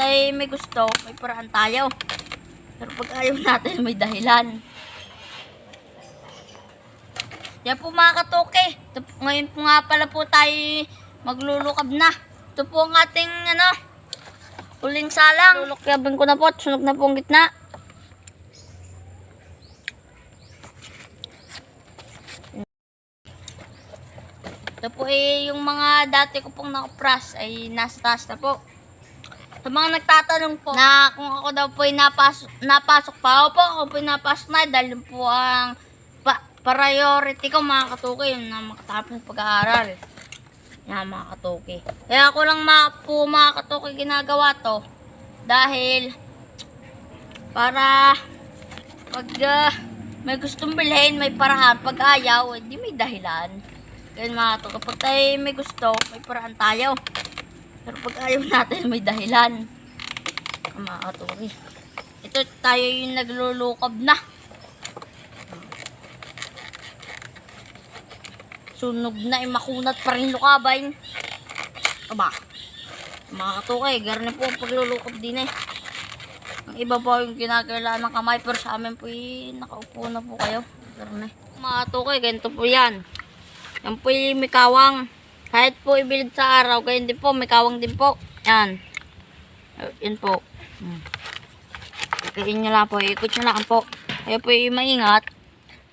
tayo may gusto, may paraan tayo. Pero pag ayaw natin, may dahilan. Yan po mga katoke. Ito Ngayon po nga pala po tayo maglulukab na. Ito po ang ating ano, uling salang. Lulukabin ko na po at sunog na po ang gitna. Ito po eh, yung mga dati ko pong nakapras ay nasa taas na po. Sa mga nagtatanong po na kung ako daw po ay napasok, napasok pa ako po, ako po ay napasok na dahil po ang pa, priority ko mga katuki, yun na makatapos pag-aaral. Yan mga katuki. Kaya ako lang mga, po mga katuki ginagawa to dahil para pag ah, may gustong bilhin, may parahan. Pag ayaw, hindi may dahilan. Kaya mga to, kapag tayo may gusto, may paraan tayo. Pero pag ayaw natin, may dahilan. Mga katuki. Ito, tayo yung naglulukab na. Sunog na, imakunat pa rin lukabayin. Aba, mga katuki, garni po ang paglulukab din eh. Ang iba po yung kinakailangan ng kamay, pero sa amin po eh, nakaupo na po kayo. Garni. Mga katuki, ganito po yan. Yan po yung may kawang. Kahit po ibilid sa araw, ganyan din po, may kawang din po. Yan. Uh, Yan po. Hmm. Ikain nyo lang po, ikot nyo lang po. Kayo po yung maingat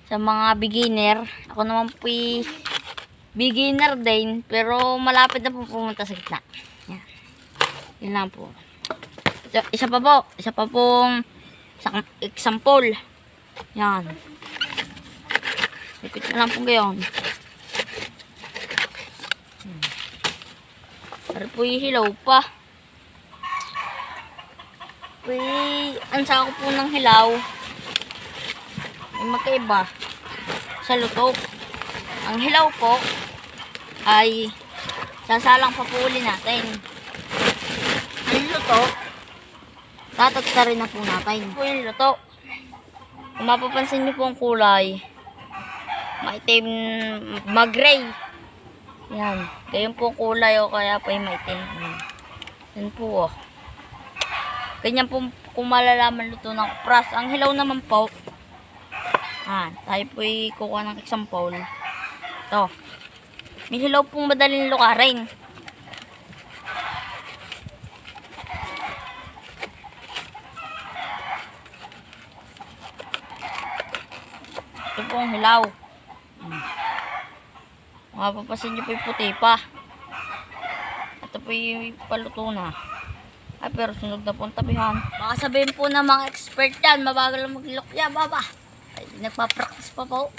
sa mga beginner. Ako naman po beginner din, pero malapit na po pumunta sa gitna. Yan. Yan lang po. Isa, isa pa po, isa pa pong isang example. Yan. Ikot nyo lang po gayon. Yung hilaw pa. Uy, ang sako po ng hilaw. Ay magkaiba. Sa luto. Ang hilaw po ay sasalang pa po uli natin. Ang luto, tatagsa rin na po natin. Po yung luto. Kung mapapansin niyo po ang kulay, maitim, mag-gray. Yan. Ganyan po kulay o kaya po yung maitim. Yan. Yan po oh. Ganyan po kung malalaman luto ng pras. Ang hilaw naman po. Ah, tayo po kukuha ng example. Ito. May hilaw pong madaling lukarin. Ito po ang hilaw. Mapapasin niyo po yung puti pa. Ito po yung paluto na. Ay, pero sunog na po ang tabihan. Baka sabihin po ng mga expert yan, mabagal lang maglilok. Baba. Ay, nagpa-practice pa po.